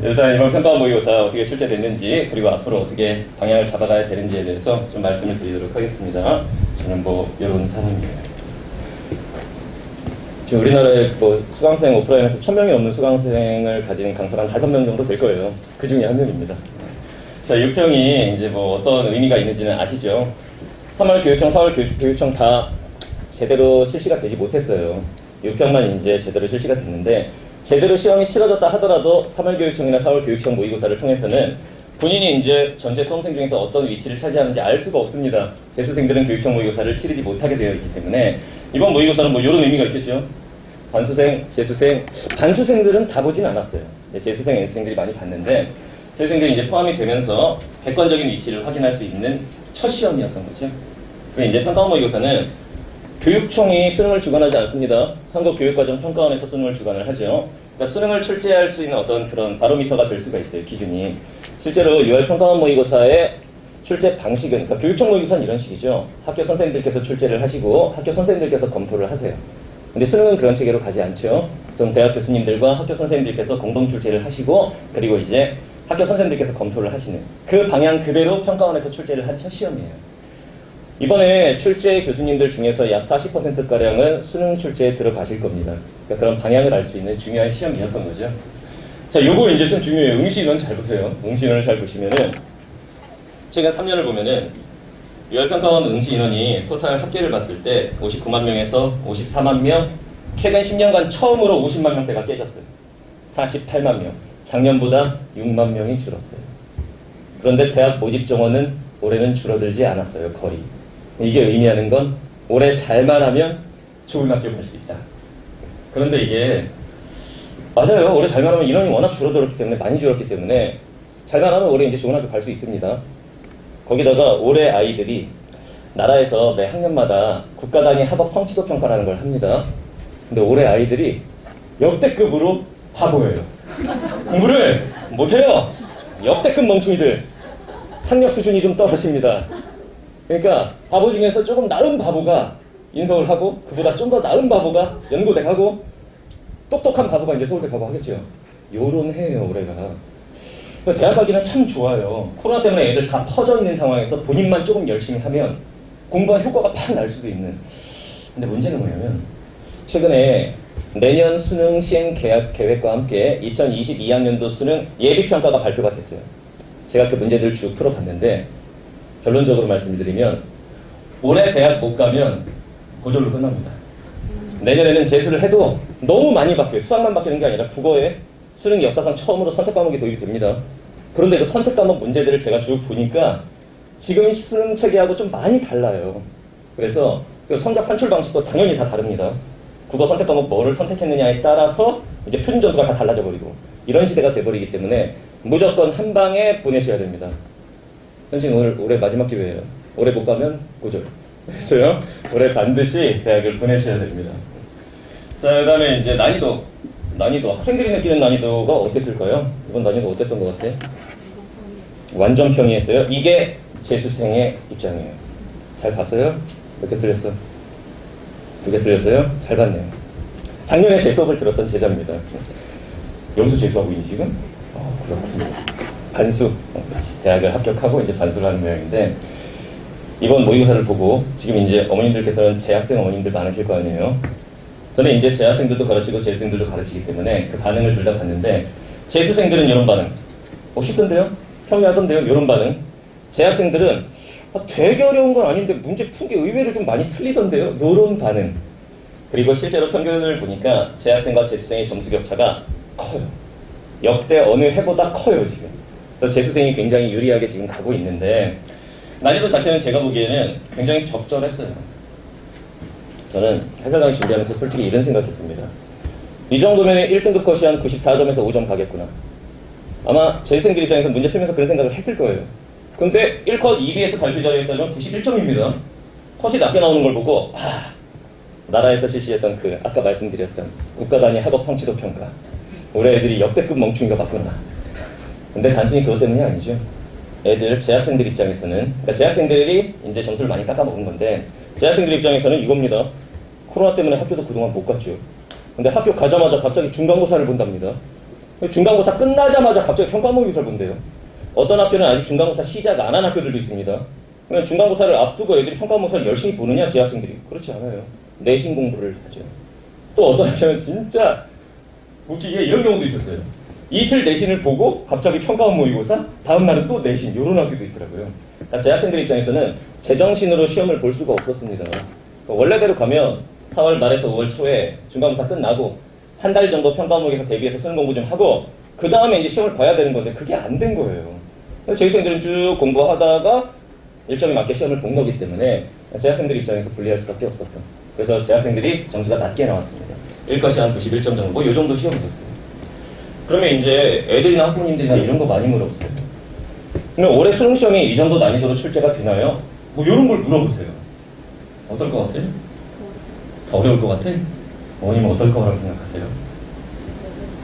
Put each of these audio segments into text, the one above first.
일단 이번 평가 모의고사 어떻게 출제됐는지 그리고 앞으로 어떻게 방향을 잡아가야 되는지에 대해서 좀 말씀을 드리도록 하겠습니다. 저는 뭐 이런 사람이에요. 지금 우리나라에 뭐 수강생 오프라인에서 천 명이 넘는 수강생을 가진 강사가 한 다섯 명 정도 될 거예요. 그 중에 한 명입니다. 자, 유평이 이제 뭐 어떤 의미가 있는지는 아시죠? 3월 교육청, 4월 교육, 교육청 다 제대로 실시가 되지 못했어요. 6평만 이제 제대로 실시가 됐는데 제대로 시험이 치러졌다 하더라도 3월 교육청이나 4월 교육청 모의고사를 통해서는 본인이 이제 전체 수험생 중에서 어떤 위치를 차지하는지 알 수가 없습니다. 재수생들은 교육청 모의고사를 치르지 못하게 되어 있기 때문에 이번 모의고사는 뭐 이런 의미가 있겠죠. 반수생, 재수생, 반수생들은 다 보진 않았어요. 재수생, N생들이 많이 봤는데 재수생들이 이제 포함이 되면서 객관적인 위치를 확인할 수 있는 첫 시험이었던 거죠. 그리고 이제 평가원 모의고사는 교육청이 수능을 주관하지 않습니다. 한국교육과정평가원에서 수능을 주관을 하죠. 그러니까 수능을 출제할 수 있는 어떤 그런 바로미터가 될 수가 있어요, 기준이. 실제로 6월 평가원 모의고사의 출제 방식은, 그러니까 교육청 모의고사는 이런 식이죠. 학교 선생님들께서 출제를 하시고 학교 선생님들께서 검토를 하세요. 근데 수능은 그런 체계로 가지 않죠. 보통 대학 교수님들과 학교 선생님들께서 공동 출제를 하시고 그리고 이제 학교 선생님들께서 검토를 하시는 그 방향 그대로 평가원에서 출제를 한 첫 시험이에요. 이번에 출제 교수님들 중에서 약 40%가량은 수능 출제에 들어가실 겁니다. 그러니까 그런 방향을 알 수 있는 중요한 시험이었던 거죠. 자, 요거 이제 좀 중요해요. 응시인원 잘 보세요. 응시인원을 잘 보시면은, 최근 3년을 보면은, 유월평가원 응시인원이 토탈 합계를 봤을 때 59만 명에서 54만 명, 최근 10년간 처음으로 50만 명대가 깨졌어요. 48만 명. 작년보다 6만 명이 줄었어요. 그런데 대학 모집 정원은 올해는 줄어들지 않았어요, 거의. 이게 의미하는 건 올해 잘만 하면 좋은 학교 갈수 있다. 그런데 이게 맞아요. 올해 잘만 하면 인원이 워낙 줄어들었기 때문에 많이 줄었기 때문에 잘만 하면 올해 이제 좋은 학교 갈 수 있습니다. 거기다가 올해 아이들이 나라에서 매 학년마다 국가 단위 학업 성취도 평가라는 걸 합니다. 근데 올해 아이들이 역대급으로 바보예요. 공부를 못해요. 역대급 멍충이들. 학력 수준이 좀 떨어집니다. 그러니까 바보 중에서 조금 나은 바보가 인서울 하고 그보다 좀 더 나은 바보가 연고대 가고 똑똑한 바보가 이제 서울대 가고 하겠죠. 요런 해예요 올해가. 그러니까 대학 가기는 참 좋아요. 코로나 때문에 애들 다 퍼져 있는 상황에서 본인만 조금 열심히 하면 공부한 효과가 팍 날 수도 있는. 근데 문제는 뭐냐면 최근에 내년 수능 시행 계약 계획과 함께 2022학년도 수능 예비 평가가 발표가 됐어요. 제가 그 문제들을 쭉 풀어봤는데 결론적으로 말씀드리면 올해 대학 못 가면 고졸로 끝납니다. 내년에는 재수를 해도 너무 많이 바뀌어요. 수학만 바뀌는 게 아니라 국어에 수능 역사상 처음으로 선택 과목이 도입이 됩니다. 그런데 그 선택 과목 문제들을 제가 쭉 보니까 지금 수능 체계하고 좀 많이 달라요. 그래서 그 성적 산출 방식도 당연히 다 다릅니다. 국어 선택 과목 뭐를 선택했느냐에 따라서 이제 표준 점수가 다 달라져 버리고 이런 시대가 돼버리기 때문에 무조건 한 방에 보내셔야 됩니다. 선생님 오늘 올해 마지막 기회예요. 올해 못 가면 고졸. 그래서요 올해 반드시 대학을 보내셔야 됩니다. 자 그다음에 이제 난이도 난이도 학생들이 느끼는 난이도가 어땠을까요? 이번 난이도 어땠던 것 같아? 완전 평이했어요. 이게 재수생의 입장이에요. 잘 봤어요? 몇 개 틀렸어? 두 개 틀렸어요? 잘 봤네요. 작년에 제 수업을 들었던 제자입니다. 여기서 재수하고 있니 지금? 아 그렇군요. 반수. 대학을 합격하고 이제 반수를 하는 모양인데 이번 모의고사를 보고 지금 이제 어머님들께서는 재학생 어머님들 많으실 거 아니에요. 저는 이제 재학생들도 가르치고 재수생들도 가르치기 때문에 그 반응을 둘 다 봤는데 재수생들은 이런 반응. 어 쉽던데요? 평이 하던데요? 이런 반응. 재학생들은 아, 되게 어려운 건 아닌데 문제 푼 게 의외로 좀 많이 틀리던데요? 이런 반응. 그리고 실제로 평균을 보니까 재학생과 재수생의 점수 격차가 커요. 역대 어느 해보다 커요 지금. 그래서 재수생이 굉장히 유리하게 지금 가고 있는데 난이도 자체는 제가 보기에는 굉장히 적절했어요. 저는 해설 강의 준비하면서 솔직히 이런 생각했습니다. 이 정도면 1등급 컷이 한 94점에서 5점 가겠구나. 아마 재수생들 입장에서 문제 풀면서 그런 생각을 했을 거예요. 근데 1컷 EBS 발표 자료에 따르면 91점입니다. 컷이 낮게 나오는 걸 보고 아, 나라에서 실시했던 그 아까 말씀드렸던 국가 단위 학업 성취도 평가 올해 애들이 역대급 멍충이가 맞구나. 근데 단순히 그것 때문이 아니죠. 애들 재학생들 입장에서는 그러니까 재학생들이 이제 점수를 많이 깎아먹은 건데 재학생들 입장에서는 이겁니다. 코로나 때문에 학교도 그동안 못 갔죠. 근데 학교 가자마자 갑자기 중간고사를 본답니다. 중간고사 끝나자마자 갑자기 평가 모의고사를 본대요. 어떤 학교는 아직 중간고사 시작 안 한 학교들도 있습니다. 그러면 중간고사를 앞두고 애들이 평가 모의고사를 열심히 보느냐, 재학생들이. 그렇지 않아요. 내신 공부를 하죠. 또 어떤 학교는 진짜 웃기게 이런 경우도 있었어요. 이틀 내신을 보고 갑자기 평가 모의고사, 다음 날은 또 내신, 이런 학교도 있더라고요. 그러니까 재학생들 입장에서는 제정신으로 시험을 볼 수가 없었습니다. 원래대로 가면 4월 말에서 5월 초에 중간고사 끝나고 한 달 정도 평가 모의고사 대비해서 수능 공부 좀 하고 그 다음에 이제 시험을 봐야 되는 건데 그게 안 된 거예요. 그래서 재학생들은 쭉 공부하다가 일정에 맞게 시험을 본 거기 때문에 재학생들 입장에서 불리할 수밖에 없었던. 그래서 재학생들이 점수가 낮게 나왔습니다. 1과시 한 91점 정도, 뭐 이 정도 시험을 했어요. 그러면 이제 애들이나 학부모님들이나 이런 거 많이 물어보세요. 그럼 올해 수능 시험이 이 정도 난이도로 출제가 되나요? 뭐 이런 걸 물어보세요. 어떨 것 같아? 더 어려울 것 같아? 어머님 어떨 거라고 생각하세요?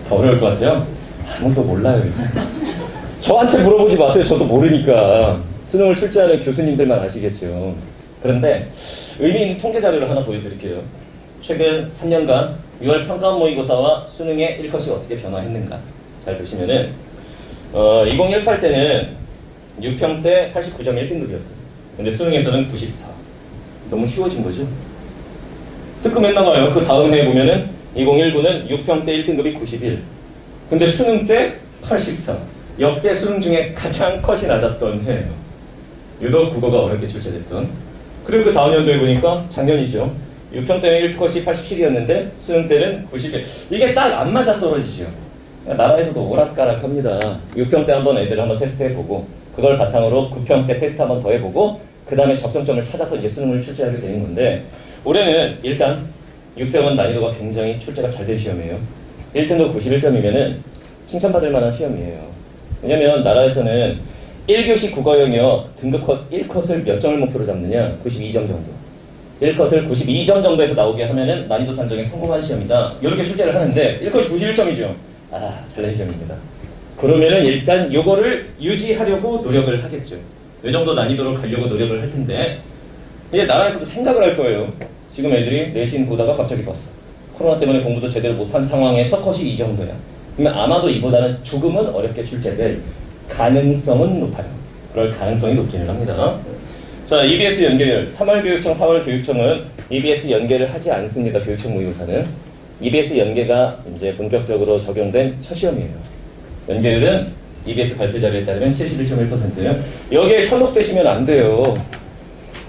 더 어려울 것 같아요? 아무도 몰라요. 저한테 물어보지 마세요. 저도 모르니까. 수능을 출제하는 교수님들만 아시겠죠. 그런데 의미 있는 통계 자료를 하나 보여드릴게요. 최근 3년간 6월 평가 모의고사와 수능의 1컷이 어떻게 변화했는가. 잘 보시면은, 어, 2018 때는 6평 때 89.1등급이었어요. 근데 수능에서는 94. 너무 쉬워진 거죠. 뜨끔했나 봐요. 그 다음 해에 보면은 2019는 6평 때 1등급이 91. 근데 수능 때 84. 역대 수능 중에 가장 컷이 낮았던 해예요. 유독 국어가 어렵게 출제됐던. 그리고 그 다음 연도에 보니까 작년이죠. 6평 때는 1컷이 87이었는데 수능 때는 91. 이게 딱 안 맞아 떨어지죠. 나라에서도 오락가락합니다. 6평 때 한번 애들 한번 테스트해보고 그걸 바탕으로 9평 때 테스트 한번 더 해보고 그 다음에 적정점을 찾아서 이제 수능을 출제하게 되는 건데 올해는 일단 6평은 난이도가 굉장히 출제가 잘 된 시험이에요. 1등급 91점이면은 칭찬받을 만한 시험이에요. 왜냐면 나라에서는 1교시 국어 영역 등급 컷 1컷을 몇 점을 목표로 잡느냐? 92점 정도. 1컷을 92점 정도에서 나오게 하면은 난이도 산정에 성공한 시험이다. 이렇게 출제를 하는데 1컷이 91점이죠. 아, 잘된 시험입니다. 그러면은 일단 요거를 유지하려고 노력을 하겠죠. 이 정도 난이도로 가려고 노력을 할 텐데 이제 나라에서도 생각을 할 거예요. 지금 애들이 내신 보다가 갑자기 봤어. 코로나 때문에 공부도 제대로 못한 상황에서 컷이 이 정도야. 그러면 아마도 이보다는 조금은 어렵게 출제될 가능성은 높아요. 그럴 가능성이 높기는 합니다. 자, EBS 연계율. 3월 교육청, 4월 교육청은 EBS 연계를 하지 않습니다. 교육청 모의고사는. EBS 연계가 이제 본격적으로 적용된 첫 시험이에요. 연계율은 EBS 발표 자료에 따르면 71.1%예요. 여기에 현혹되시면 안 돼요.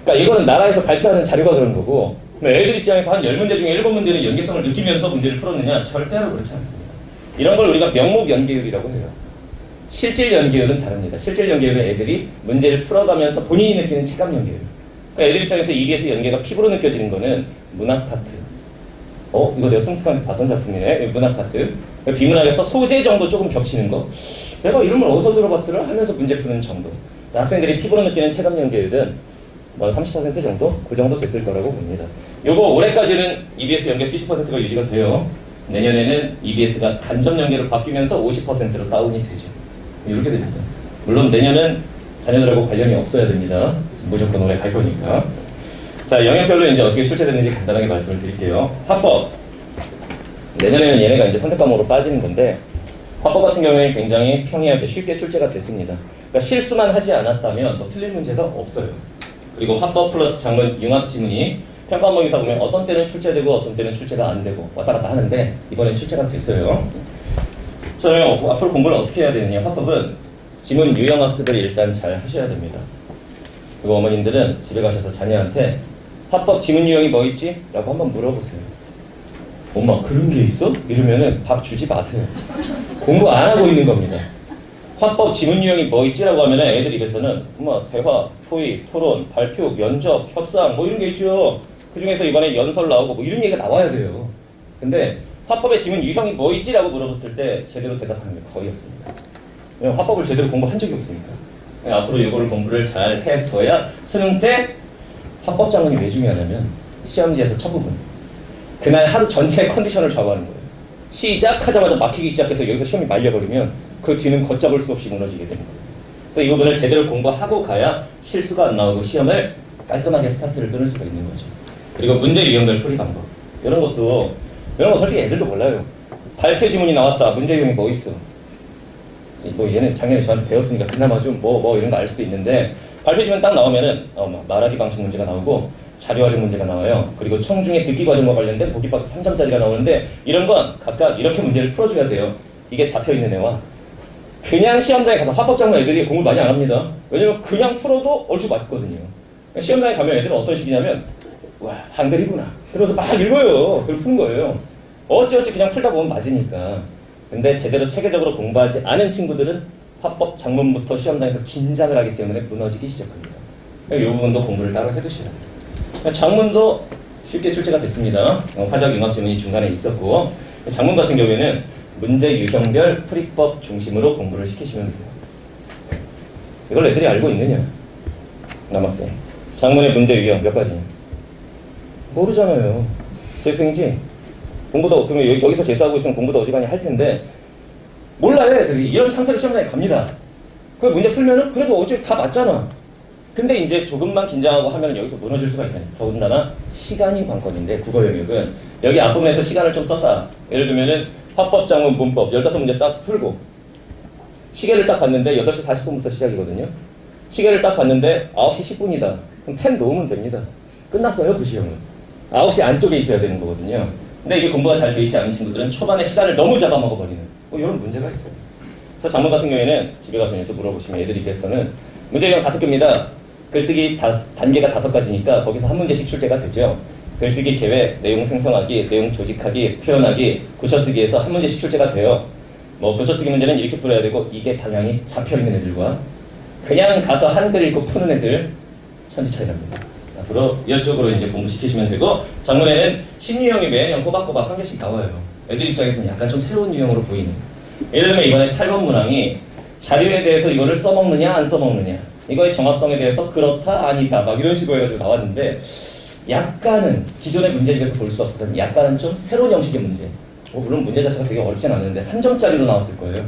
그러니까 이거는 나라에서 발표하는 자료가 그런 거고 애들 입장에서 한 10문제 중에 7문제는 연계성을 느끼면서 문제를 풀었느냐? 절대로 그렇지 않습니다. 이런 걸 우리가 명목 연계율이라고 해요. 실질 연계율은 다릅니다. 실질 연계율은 애들이 문제를 풀어가면서 본인이 느끼는 체감 연계율. 그러니까 애들 입장에서 EBS 연계가 피부로 느껴지는 거는 문학 파트. 어? 이거 내가 승특강에서 봤던 작품이네. 문학 파트. 비문학에서 소재 정도 조금 겹치는 거. 내가 이름을 어디서 들어봤더라 하면서 문제 푸는 정도. 자, 학생들이 피부로 느끼는 체감 연계율은 뭐 30% 정도? 그 정도 됐을 거라고 봅니다. 요거 올해까지는 EBS 연계 70%가 유지가 돼요. 내년에는 EBS가 단점 연계로 바뀌면서 50%로 다운이 되죠. 이렇게 됩니다. 물론 내년은 자녀들하고 관련이 없어야 됩니다. 무조건 올해 갈 거니까. 자, 영역별로 이제 어떻게 출제되는지 간단하게 말씀을 드릴게요. 화법. 내년에는 얘네가 이제 선택 과목으로 빠지는 건데, 화법 같은 경우에는 굉장히 평이하게 쉽게 출제가 됐습니다. 그러니까 실수만 하지 않았다면 더 틀린 문제가 없어요. 그리고 화법 플러스 장문 융합 지문이 평가 모의사 보면 어떤 때는 출제되고 어떤 때는 출제가 안 되고 왔다 갔다 하는데 이번엔 출제가 됐어요. 자, 그럼 앞으로 공부를 어떻게 해야 되느냐? 화법은 지문 유형 학습을 일단 잘 하셔야 됩니다. 그리고 어머님들은 집에 가셔서 자녀한테 화법 지문 유형이 뭐 있지? 라고 한번 물어보세요. 엄마 그런 게 있어? 이러면은 밥 주지 마세요. 공부 안 하고 있는 겁니다. 화법 지문 유형이 뭐 있지라고 하면 애들 입에서는 엄마 대화, 토의, 토론, 발표, 면접, 협상 뭐 이런 게 있죠. 그 중에서 이번에 연설 나오고 뭐 이런 얘기가 나와야 돼요. 근데 화법의 지문 유형이 뭐 있지라고 물어봤을 때 제대로 대답하는 게 거의 없습니다. 왜냐면 화법을 제대로 공부한 적이 없으니까. 네, 앞으로 이거를 공부를 잘 해둬야 수능 때 화법 장문이 왜 중요하냐면 시험지에서 첫 부분 그날 하루 전체의 컨디션을 좌우하는 거예요. 시작하자마자 막히기 시작해서 여기서 시험이 말려버리면 그 뒤는 걷잡을 수 없이 무너지게 거예요. 그래서 이 부분을 제대로 공부하고 가야 실수가 안 나오고 시험을 깔끔하게 스타트를 끊을 수가 있는 거죠. 그리고 문제 유형별 풀이 방법 이런 것도 이런 거 솔직히 애들도 몰라요. 발표 지문이 나왔다. 문제 유형이 뭐 있어? 뭐 얘는 작년에 저한테 배웠으니까 그나마 좀 뭐뭐 이런 거 알 수도 있는데 발표 지문 딱 나오면은 어, 막 말하기 방식 문제가 나오고 자료 활용 문제가 나와요. 그리고 청중의 듣기 과정과 관련된 보기 박스 3점짜리가 나오는데 이런 건 각각 이렇게 문제를 풀어줘야 돼요. 이게 잡혀 있는 애와 그냥 시험장에 가서 화법장난 애들이 공부 많이 안 합니다. 왜냐면 그냥 풀어도 얼추 맞거든요. 시험장에 가면 애들은 어떤 식이냐면 와 한글이구나. 그러면서 막 읽어요. 그걸 푸는 거예요. 어찌어찌 그냥 풀다 보면 맞으니까. 근데 제대로 체계적으로 공부하지 않은 친구들은 화법 장문부터 시험장에서 긴장을 하기 때문에 무너지기 시작합니다. 이 부분도 공부를 따로 돼요. 장문도 쉽게 출제가 됐습니다. 어, 화작 융합 지문이 중간에 있었고 장문 같은 경우에는 문제 유형별 풀이법 중심으로 공부를 시키시면 돼요. 이걸 애들이 알고 있느냐? 남학생. 장문의 문제 유형 몇 가지? 모르잖아요. 재수생이지? 공부도 그러면 여기- 여기 서 재수하고 있으면 공부도 어지간히 할 텐데 몰라요 애들이 이런 상태로 시험장에 갑니다. 그 문제 풀면은 그래도 어제 다 맞잖아. 근데 이제 조금만 긴장하고 하면 여기서 무너질 수가 있다니. 더군다나 시간이 관건인데 국어 영역은 여기 앞부분에서 시간을 좀 썼다. 예를 들면은 화법, 장문, 문법 15문제 딱 풀고 시계를 딱 봤는데 8시 40분부터 시작이거든요. 시계를 딱 봤는데 9시 10분이다. 그럼 펜 놓으면 됩니다. 끝났어요, 그 시험은. 9시 안쪽에 있어야 되는 거거든요. 근데 이게 공부가 잘 돼 있지 않은 친구들은 초반에 시간을 너무 잡아먹어 버리는 뭐 이런 문제가 있어요. 그래서 장문 같은 경우에는 집에 가서 또 물어보시면 애들이 위해서는 문제 유형 다섯 개입니다. 글쓰기 다, 단계가 다섯 가지니까 거기서 한 문제씩 출제가 되죠. 글쓰기 계획, 내용 생성하기, 내용 조직하기, 표현하기, 고쳐쓰기에서 한 문제씩 출제가 돼요. 뭐 고쳐쓰기 문제는 이렇게 풀어야 되고 이게 방향이 잡혀 있는 애들과 그냥 가서 한글 읽고 푸는 애들 천지 차이 납니다. 앞으로 이쪽으로 이제 공부시키시면 되고 장문에는 신유형 이 매년 호박호박 한 개씩 나와요. 애들 입장에서는 약간 좀 새로운 유형으로 보이는. 예를 들면 이번에 8번 문항이 자료에 대해서 이거를 써먹느냐 안 써먹느냐. 이거의 정합성에 대해서 그렇다 아니다. 막 이런 식으로 해가지고 나왔는데 약간은 기존의 문제 중에서 볼 수 없었던 약간은 좀 새로운 형식의 문제. 뭐 물론 문제 자체가 되게 어렵진 않은데 3점짜리로 나왔을 거예요.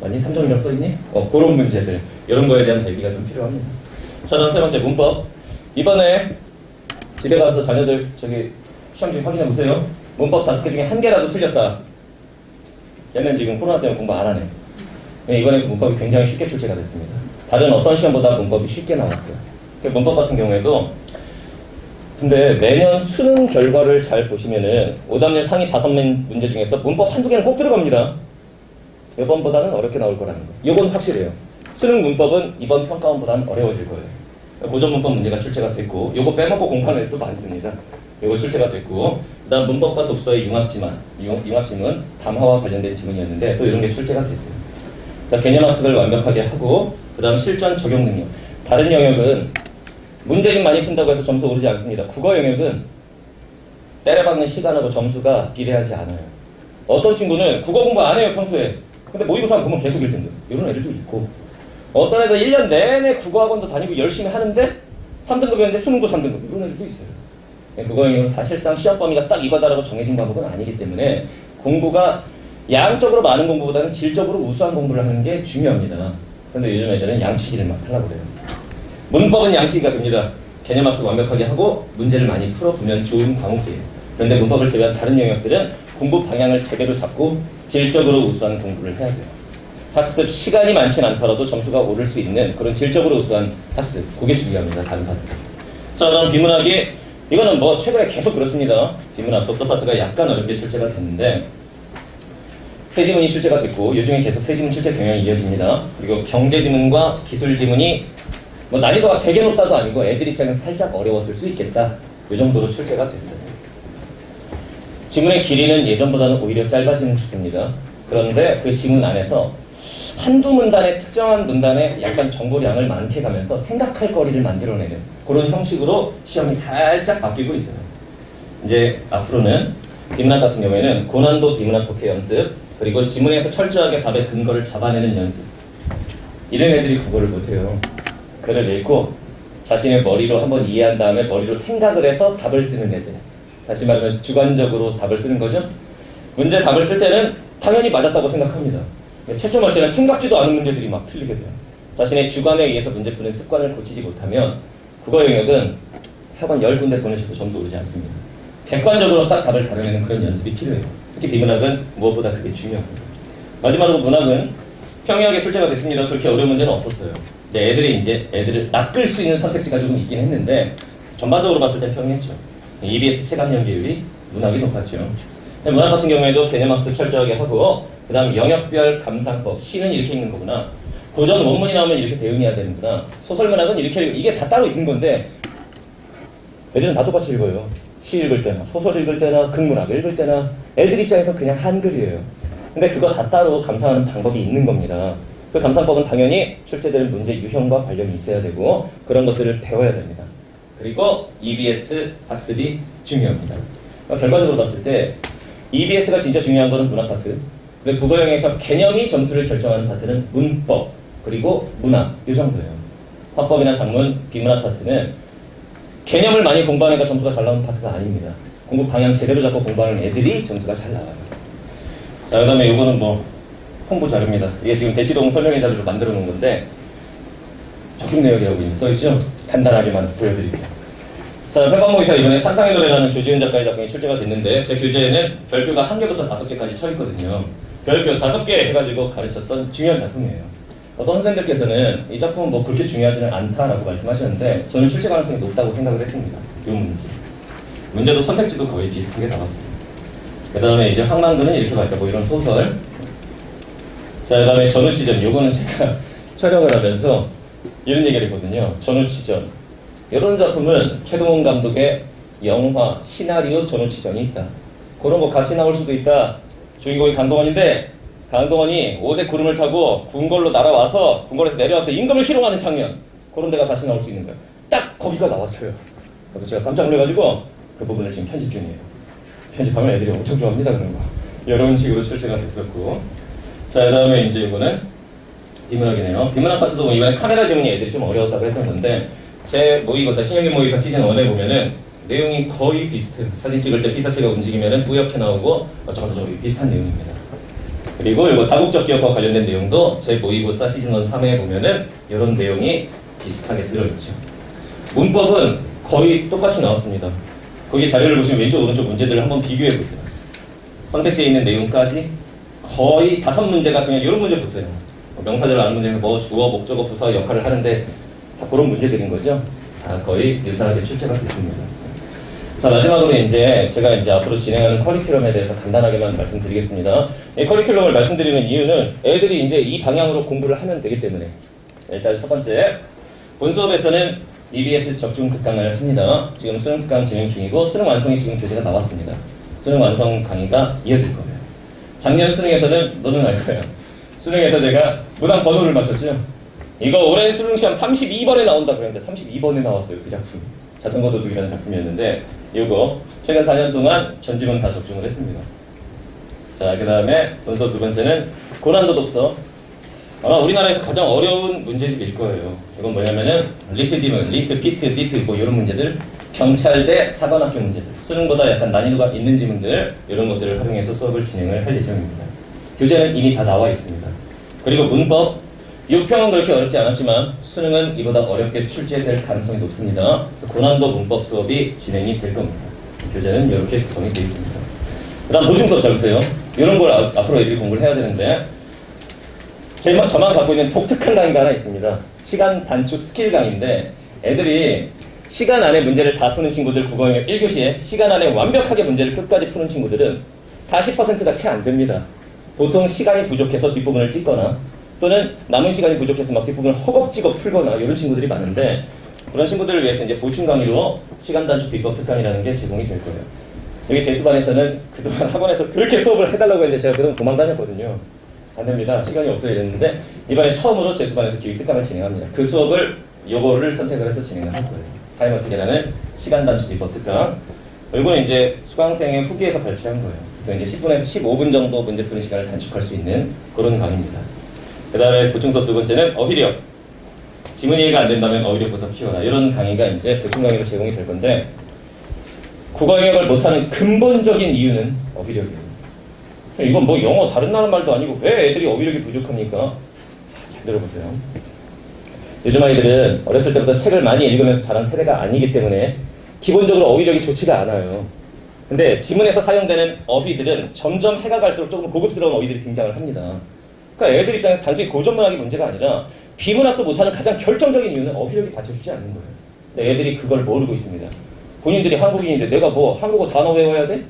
많이 3점이라고 써있니? 어, 그런 문제들. 이런 거에 대한 대비가 좀 필요합니다. 자 다음 세 번째 문법 이번에 집에 가서 자녀들 저기 시험 좀 확인해 보세요 문법 다섯 개 중에 한 개라도 틀렸다 얘는 지금 코로나 때문에 공부 안 하네. 네, 이번에 문법이 굉장히 쉽게 출제가 됐습니다. 다른 어떤 시험보다 문법이 쉽게 나왔어요. 그 문법 같은 경우에도 근데 매년 수능 결과를 잘 보시면은 오답률 상위 다섯 명 문제 중에서 문법 한두 개는 꼭 들어갑니다. 이번보다는 어렵게 나올 거라는 거. 이건 확실해요. 수능 문법은 이번 평가원보다는 어려워질 거예요. 고전 문법 문제가 출제가 됐고 요거 빼먹고 공부하는 애도 많습니다. 요거 출제가 됐고 그다음 문법과 독서의 융합지만 융- 융합지문 담화와 관련된 지문이었는데 또 이런 게 출제가 됐어요. 자 개념 학습을 완벽하게 하고 그다음 실전 적용 능력. 다른 영역은 문제집 많이 푼다고 해서 점수 오르지 않습니다. 국어 영역은 때려박는 시간하고 점수가 비례하지 않아요. 어떤 친구는 국어 공부 안 해요 평소에. 근데 모의고사 보면 계속 1등급 이런 애들도 있고 어떤 애들 1년 내내 국어학원도 다니고 열심히 하는데 3등급이었는데 수능도 3등급 이런 애들도 있어요. 네, 그거는 사실상 시험 범위가 딱 이거다라고 정해진 과목은 아니기 때문에 공부가 양적으로 많은 공부보다는 질적으로 우수한 공부를 하는 게 중요합니다. 그런데 요즘 애들은 양치기를 막 하려고 그래요. 문법은 양치기가 됩니다. 개념 학습 완벽하게 하고 문제를 많이 풀어보면 좋은 과목이에요. 그런데 문법을 제외한 다른 영역들은 공부 방향을 제대로 잡고 질적으로 우수한 공부를 해야 돼요. 학습 시간이 많진 않더라도 점수가 오를 수 있는 그런 질적으로 우수한 학습. 그게 중요합니다. 다른 파트. 자, 다음 비문학이 이거는 뭐 최근에 계속 그렇습니다. 비문학 독서 파트가 약간 어렵게 출제가 됐는데 새 지문이 출제가 됐고 요즘에 계속 새 지문 출제 경향이 이어집니다. 그리고 경제 지문과 기술 지문이 뭐 난이도가 되게 높다도 아니고 애들 입장에서 살짝 어려웠을 수 있겠다. 이 정도로 출제가 됐어요. 지문의 길이는 예전보다는 오히려 짧아지는 추세입니다. 그런데 그 지문 안에서 한두 문단의 특정한 문단에 약간 정보량을 많게 가면서 생각할 거리를 만들어내는 그런 형식으로 시험이 살짝 바뀌고 있어요. 이제 앞으로는 비문학 같은 경우에는 고난도 비문학 독해 연습 그리고 지문에서 철저하게 답의 근거를 잡아내는 연습 이런 애들이 국어를 못해요. 글을 읽고 자신의 머리로 한번 이해한 다음에 머리로 생각을 해서 답을 쓰는 애들. 다시 말하면 주관적으로 답을 쓰는 거죠. 문제 답을 쓸 때는 당연히 맞았다고 생각합니다. 채점할 때는 생각지도 않은 문제들이 막 틀리게 돼요. 자신의 주관에 의해서 문제 푸는 습관을 고치지 못하면 국어 영역은 학원 10군데 보내셔도 점수 오르지 않습니다. 객관적으로 딱 답을 다뤄내는 그런 연습이 필요해요. 특히 비문학은 무엇보다 그게 중요합니다. 마지막으로 문학은 평이하게 출제가 됐습니다. 그렇게 어려운 문제는 없었어요. 이제 애들이 이제 애들을 낚을 수 있는 선택지가 조금 있긴 했는데 전반적으로 봤을 때 평이했죠. EBS 체감 연계율이 문학이 높았죠. 문학 같은 경우에도 개념 학습 철저하게 하고 그 다음 영역별 감상법 시는 이렇게 읽는 거구나. 고전 원문이 나오면 이렇게 대응해야 되는구나. 소설 문학은 이렇게 읽- 이게 다 따로 있는 건데 애들은 다 똑같이 읽어요. 시 읽을 때나 소설 읽을 때나 극문학 읽을 때나 애들 입장에서 그냥 한글이에요. 근데 그거 다 따로 감상하는 방법이 있는 겁니다. 그 감상법은 당연히 출제되는 문제 유형과 관련이 있어야 되고 그런 것들을 배워야 됩니다. 그리고 EBS 학습이 중요합니다. 결과적으로 봤을 때 EBS가 진짜 중요한 거는 문학 파트. 근데 국어형에서 개념이 점수를 결정하는 파트는 문법 그리고 문학 이 정도예요. 화법이나 작문, 비문학 파트는 개념을 많이 공부하니까 점수가 잘 나오는 파트가 아닙니다. 공부 방향 제대로 잡고 공부하는 애들이 점수가 잘 나와요. 자, 그 다음에 이거는 뭐 홍보 자료입니다. 이게 지금 대치동 설명회 자료를 만들어 놓은 건데 적중 내역이라고 써있죠? 간단하게만 보여드릴게요. 자, 회방모에서 이번에 산상의 노래라는 조지은 작가의 작품이 출제가 됐는데 제 교재에는 별표가 한 개부터 다섯 개까지 쳐 있거든요. 별표 다섯 개 해가지고 가르쳤던 중요한 작품이에요. 어떤 선생님들께서는 이 작품은 뭐 그렇게 중요하지는 않다라고 말씀하셨는데 저는 출제 가능성이 높다고 생각을 했습니다. 이 문제. 문제도 선택지도 거의 비슷하게 나왔습니다. 그 다음에 이제 황망도는 이렇게 봤다 뭐 이런 소설. 자, 그 다음에 전우치전. 요거는 제가 촬영을 하면서 이런 얘기를 했거든요. 전우치전. 이런 작품은 최동원 감독의 영화, 시나리오 전우치전이 있다. 그런 거 같이 나올 수도 있다. 주인공이 강동원인데 강동원이 옷에 구름을 타고 궁궐로 날아와서 궁궐에서 내려와서 임금을 희롱하는 장면. 그런 데가 같이 나올 수 있는 거예요. 딱 거기가 나왔어요. 그래서 제가 깜짝 놀라가지고 그 부분을 지금 편집 중이에요. 편집하면 애들이 엄청 좋아합니다 그런 거. 이런 식으로 출제가 됐었고. 자, 그 다음에 이제 이거는 비문학이네요. 비문학 파트도 뭐 이번에 카메라 지문이 애들이 좀 어려웠다고 했던 건데 제 모의고사 신영기 모의고사 시즌 1에 보면은 내용이 거의 비슷해요. 사진 찍을 때 피사체가 움직이면은 뿌옇게 나오고 어쩌고저쩌고 비슷한 내용입니다. 그리고 이거 다국적 기업과 관련된 내용도 제 모의고사 시즌 1 3회에 보면은 이런 내용이 비슷하게 들어있죠. 문법은 거의 똑같이 나왔습니다. 거기 자료를 보시면 왼쪽 오른쪽 문제들을 한번 비교해 보세요. 선택지에 있는 내용까지 거의 다섯 문제가 그냥 이런 문제 보세요. 뭐 명사절 아는 문제에서 뭐 주어, 목적어, 부사 역할을 하는데 다 그런 문제들인 거죠. 다 거의 유사하게 출제가 됐습니다. 자 마지막으로 이제 제가 이제 앞으로 진행하는 커리큘럼에 대해서 간단하게만 말씀드리겠습니다. 이 커리큘럼을 말씀드리는 이유는 애들이 이제 이 방향으로 공부를 하면 되기 때문에 일단 첫 번째 본 수업에서는 EBS 적중 특강을 합니다. 지금 수능 특강 진행 중이고 수능 완성이 지금 교재가 나왔습니다. 수능 완성 강의가 이어질 거예요. 작년 수능에서는 너는 알 거예요. 수능에서 제가 무당 번호를 맞췄죠. 이거 올해 수능 시험 32번에 나온다 그랬는데 32번에 나왔어요 그 작품. 자전거 도둑이라는 작품이었는데 이거 최근 4년 동안 전지문 다 적중을 했습니다. 자, 그 다음에 본서 두 번째는 고난도 독서. 아마 우리나라에서 가장 어려운 문제집일 거예요. 이건 뭐냐면은 리트 지문, 리트 피트, 피트 뭐 이런 문제들, 경찰대 사관학교 문제들, 수능보다 약간 난이도가 있는 지문들 이런 것들을 활용해서 수업을 진행을 할 예정입니다. 교재는 이미 다 나와 있습니다. 그리고 문법, 6평은 그렇게 어렵지 않았지만 수능은 이보다 어렵게 출제될 가능성이 높습니다. 고난도 문법 수업이 진행이 될 겁니다. 교재는 이렇게 구성이 되어 있습니다. 그 다음 보충 수업 잘 보세요. 이런 걸 아- 앞으로 애들이 공부를 해야 되는데 제만, 저만 갖고 있는 독특한 강의가 하나 있습니다. 시간 단축 스킬 강의인데 애들이 시간 안에 문제를 다 푸는 친구들 국어영역 1교시에 시간 안에 완벽하게 문제를 끝까지 푸는 친구들은 40%가 채 안 됩니다. 보통 시간이 부족해서 뒷부분을 찍거나 또는 남은 시간이 부족해서 막 뒷부분을 허겁지겁 풀거나 이런 친구들이 많은데 그런 친구들을 위해서 이제 보충 강의로 시간 단축 비법 특강이라는 게 제공이 될 거예요. 여기 제수반에서는 그동안 학원에서 그렇게 수업을 해달라고 했는데 제가 그동안 도망 다녔거든요. 안 됩니다. 시간이 없어야 되는데 이번에 처음으로 제수반에서 교육 특강을 진행합니다. 그 수업을 요거를 선택을 해서 진행을 할 거예요. 어떻게라는 시간 단축 비법 특강. 이거는 이제 수강생의 후기에서 발표한 거예요. 그래서 이제 10분에서 15분 정도 문제 푸는 시간을 단축할 수 있는 그런 강의입니다. 그 다음에 보충 수업 두 번째는 어휘력. 지문 이해가 안 된다면 어휘력부터 키워라. 이런 강의가 이제 보충 강의로 제공이 될 건데 국어 영역을 못하는 근본적인 이유는 어휘력이에요. 이건 뭐 영어 다른 나라 말도 아니고 왜 애들이 어휘력이 부족합니까? 자, 잘 들어보세요. 요즘 아이들은 어렸을 때부터 책을 많이 읽으면서 자란 세대가 아니기 때문에 기본적으로 어휘력이 좋지가 않아요. 근데 지문에서 사용되는 어휘들은 점점 해가 갈수록 조금 고급스러운 어휘들이 등장을 합니다. 그러니까 애들 입장에서 단순히 고전문학이 문제가 아니라 비문학도 못하는 가장 결정적인 이유는 어휘력이 받쳐주지 않는 거예요. 근데 애들이 그걸 모르고 있습니다. 본인들이 한국인인데 내가 뭐 한국어 단어 외워야 돼?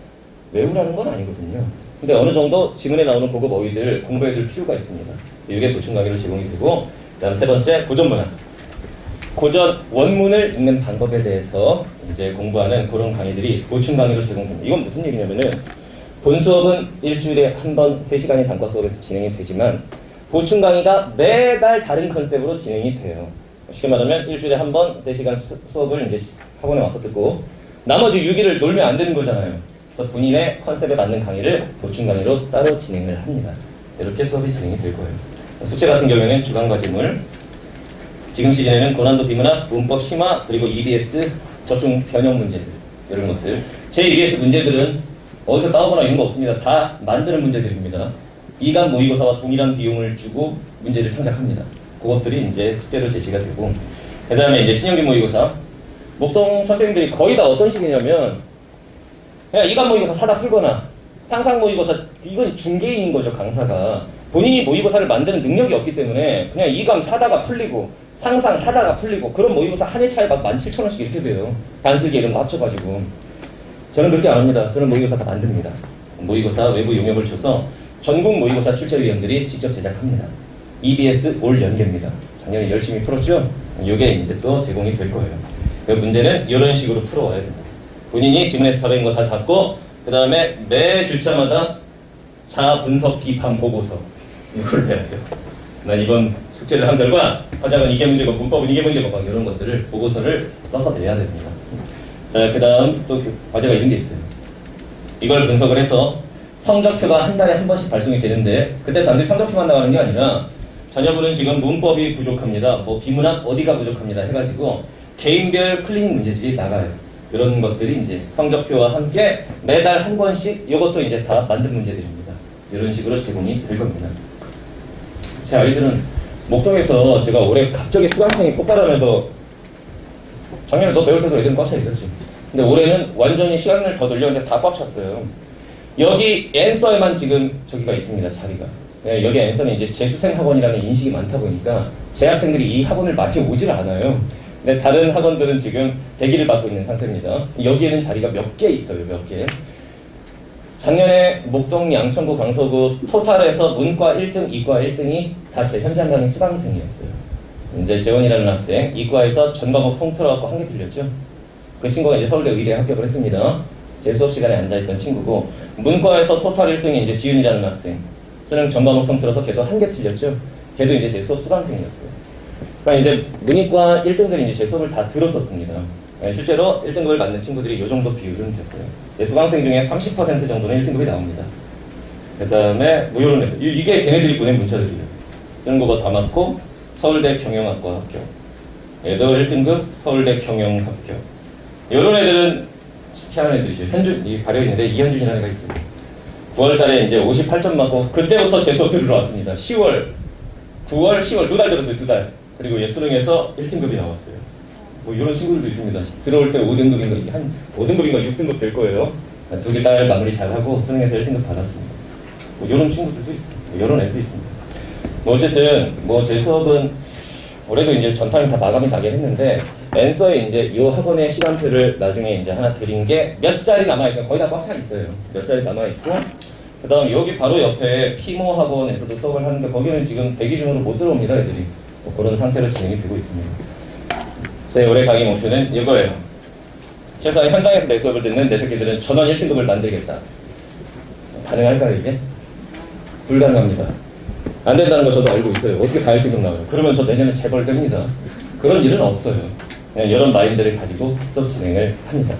외우라는 건 아니거든요. 근데 어느 정도 지문에 나오는 고급 어휘들 공부해둘 필요가 있습니다. 그래서 이게 보충 강의로 제공이 되고, 그다음 세 번째 고전문학. 고전 원문을 읽는 방법에 대해서 이제 공부하는 그런 강의들이 보충 강의로 제공됩니다. 이건 무슨 얘기냐면은 본 수업은 일주일에 한 번 3시간이 단과 수업에서 진행이 되지만 보충 강의가 매달 다른 컨셉으로 진행이 돼요. 쉽게 말하면 일주일에 한 번 3시간 수, 수업을 이제 학원에 와서 듣고 나머지 6일을 놀면 안 되는 거잖아요. 그래서 본인의 컨셉에 맞는 강의를 보충 강의로 따로 진행을 합니다. 이렇게 수업이 진행이 될 거예요. 숙제 같은 경우에는 주간 과제물, 지금 시즌에는 고난도 비문학, 문법 심화, 그리고 EBS 저중 변형 문제들 이런 것들. 제 EBS 문제들은 어디서 따오거나 이런 거 없습니다. 다 만드는 문제들입니다. 이간 모의고사와 동일한 비용을 주고 문제를 창작합니다. 그것들이 이제 숙제로 제시가 되고 그 다음에 이제 신형기 모의고사 목동 선생님들이 거의 다 어떤 식이냐면 그냥 이간 모의고사 사다 풀거나 상상 모의고사 이건 중개인인 거죠 강사가 본인이 모의고사를 만드는 능력이 없기 때문에 그냥 이감 사다가 풀리고 상상 사다가 풀리고 그런 모의고사 한 해 차에 막 17,000원씩 이렇게 돼요 단슬기 이런 거 합쳐가지고 저는 그렇게 안 합니다. 저는 모의고사 다 만듭니다. 모의고사 외부 용역을 줘서 전국 모의고사 출제위 원들이 직접 제작합니다. EBS 올 연계입니다. 작년에 열심히 풀었죠? 이게 이제 또 제공이 될 거예요. 그 문제는 이런 식으로 풀어와야 됩니다. 본인이 지문에서 받은 거다 잡고 그 다음에 매 주차마다 자 분석 비판 보고서 이걸 해야 돼요. 난 이번 숙제를 한 결과 화장은 이게 문제고 문법은 이게 문제고 막 이런 것들을 보고서를 써서 내야 됩니다. 자, 그 다음 또그 과제가 이런 게 있어요. 이걸 분석을 해서 성적표가 한 달에 한 번씩 발송이 되는데 그때 단순히 성적표만 나가는 게 아니라 자녀분은 지금 문법이 부족합니다. 뭐 비문학 어디가 부족합니다. 해가지고 개인별 클리닉 문제집이 나가요. 이런 것들이 이제 성적표와 함께 매달 한 번씩 이것도 이제 다 만든 문제들입니다. 이런 식으로 제공이 될 겁니다. 제 아이들은 목동에서 제가 올해 갑자기 수강생이 폭발하면서 작년에 너 배울 때도 애들은 꽉차 있었지. 근데 올해는 완전히 시간을 더 늘렸는데 다 꽉 찼어요. 여기 앤서에만 지금 저기가 있습니다, 자리가. 네, 여기 앤서는 이제 재수생 학원이라는 인식이 많다 보니까 재학생들이 이 학원을 마치 오질 않아요. 근데 다른 학원들은 지금 대기를 받고 있는 상태입니다. 여기에는 자리가 몇 개 있어요, 몇 개. 작년에 목동, 양천구, 강서구 토탈에서 문과 1등, 이과 1등이 다 제 현장 강의 수강생이었어요. 이제 재원이라는 학생, 이과에서 전 과목 통틀어갖고 한 개 틀렸죠. 그 친구가 이제 서울대 의대에 합격을 했습니다. 제 수업 시간에 앉아있던 친구고, 문과에서 토탈 1등이 이제 지윤이라는 학생. 수능 전 과목 통틀어서 걔도 한 개 틀렸죠. 걔도 이제 제 수업 수강생이었어요. 그러니까 이제 문이과 1등들이 이제 제 수업을 다 들었었습니다. 네, 실제로 1등급을 받는 친구들이 이 정도 비율은 됐어요. 제 수강생 중에 30% 정도는 1등급이 나옵니다. 그 다음에 뭐 애들. 이- 이게 걔네들이 보낸 문자들이에요. 쓰는 거다 맞고 서울대 경영학과 합격. 얘도 1등급 서울대 경영 합격. 이런 애들은 희한한 애들이죠. 현준, 이 가려 있는데 이현준이라는 애가 있어요. 9월 달에 이제 58점 맞고 그때부터 제 수업 들어왔습니다. 10월, 9월, 10월 두 달 들었어요. 두 달. 그리고 얘 수능에서 1등급이 나왔어요. 뭐 이런 친구들도 있습니다. 들어올 때 5등급인가 한 5등급인가 6등급 될 거예요. 두 개 달 마무리 잘하고 수능에서 1등급 받았습니다. 뭐 이런 친구들도 있고 뭐 이런 애도 있습니다. 뭐 어쨌든 뭐 제 수업은 올해도 이제 전타임 다 마감이 나긴 했는데 앤서에 이제 이 학원의 시간표를 나중에 이제 하나 드린 게 몇 자리 남아 있어요. 거의 다 꽉 차 있어요. 몇 자리 남아 있고 그다음 여기 바로 옆에 피모 학원에서도 수업을 하는데 거기는 지금 대기 중으로 못 들어옵니다, 애들이. 뭐 그런 상태로 진행이 되고 있습니다. 제 올해 강의 목표는 이거예요. 최소한 현장에서 내 수업을 듣는 내 새끼들은 전원 1등급을 만들겠다. 가능할까요, 이게? 불가능합니다. 안 된다는 거 저도 알고 있어요. 어떻게 다 1등급 나와요? 그러면 저 내년에 재벌 됩니다. 그런 일은 없어요. 그냥 이런 마인드를 가지고 수업 진행을 합니다.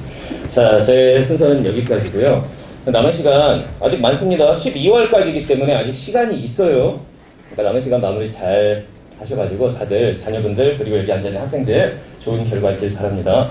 자, 제 순서는 여기까지고요. 남은 시간 아직 많습니다. 12월까지이기 때문에 아직 시간이 있어요. 그러니까 남은 시간 마무리 잘 하셔가지고 다들 자녀분들 그리고 여기 앉아있는 학생들 좋은 결과 있길 바랍니다.